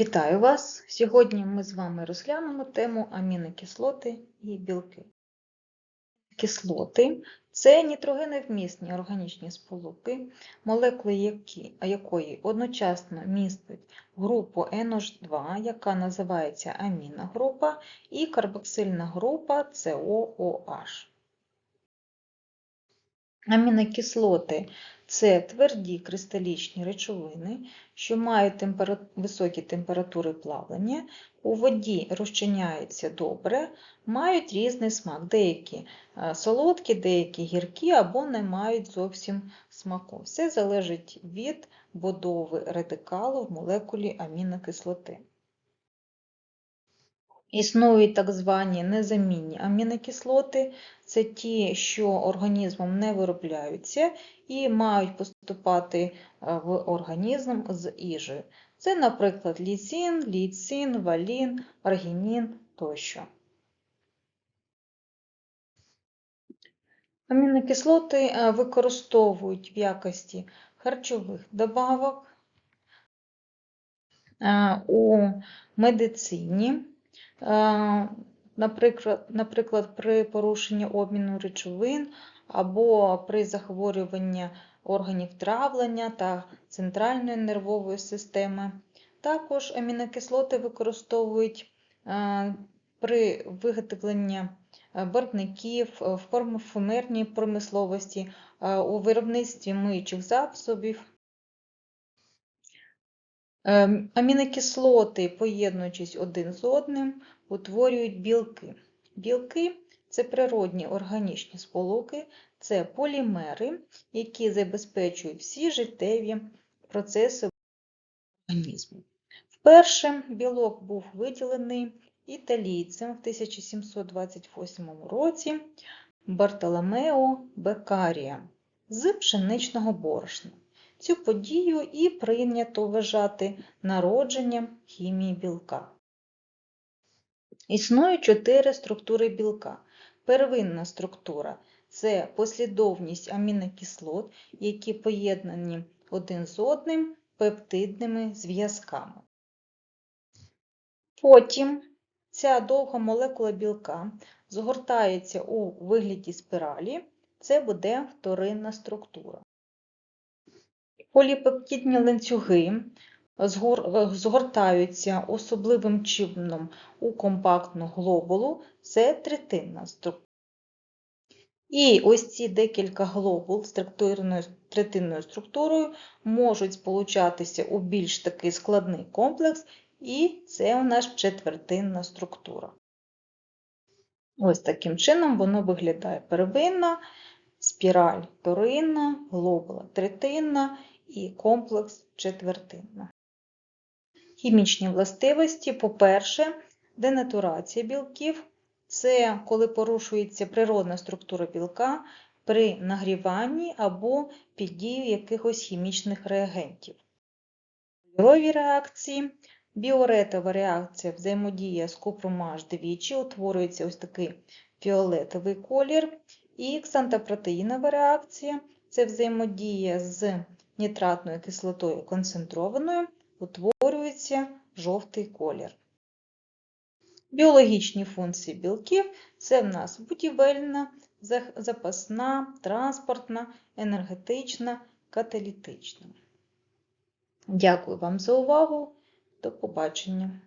Вітаю вас! Сьогодні ми з вами розглянемо тему амінокислоти і білки. Кислоти це нітрогеновмісні органічні сполуки, молекули які, якої одночасно містять групу NH2, яка називається аміногрупа, і карбоксильна група COOH. Амінокислоти це тверді кристалічні речовини, що мають темпера... високі температури плавлення, у воді розчиняються добре, мають різний смак. Деякі е, солодкі, деякі гіркі або не мають зовсім смаку. Все залежить від будови радикалу в молекулі амінокислоти. Існують так звані незамінні амінокислоти, це ті, що організмом не виробляються і мають поступати е, в організм з їжею. Це, наприклад, лізин, ліцин, валін, аргінін тощо. Амінокислоти е, використовують в якості харчових добавок е, у медицині. Наприклад, наприклад, при порушенні обміну речовин або при захворюванні органів травлення та центральної нервової системи. Також амінокислоти використовують при виготовленні барвників, в парфумерній промисловості, у виробництві миючих засобів. Ем, амінокислоти, поєднуючись один з одним, утворюють білки. Білки це природні органічні сполуки, це полімери, які забезпечують всі життєві процеси організму. Вперше білок був виділений італійцем в 1728 році Бартоломео Бекарія з пшеничного борошна. Цю подію і прийнято вважати народженням хімії білка. Існує чотири структури білка. Первинна структура це послідовність амінокислот, які поєднані один з одним пептидними зв'язками. Потім ця довга молекула білка згортається у вигляді спіралі, це буде вторинна структура. Поліпептидні ланцюги згортаються особливим чином у компактну глобулу, це третинна структура. І ось ці декілька глобул з третинною структурою можуть сполучатися у більш такий складний комплекс, і це у нас четвертинна структура. Ось таким чином воно виглядає первинна, спіраль вторинна, глобула третинна і комплекс четвертинна. Хімічні властивості, по-перше, денатурація білків. Це коли порушується природна структура білка при нагріванні або під дією якихось хімічних реагентів. Кольорові реакції, біоретова реакція взаємодія з купром H двічі, утворюється ось такий фіолетовий колір, і ксантопротеїнова реакція. Це взаємодія з нітратною кислотою концентрованою, утворюється жовтий колір. Біологічні функції білків це в нас будівельна, запасна, транспортна, енергетична, каталітична. Дякую вам за увагу. До побачення!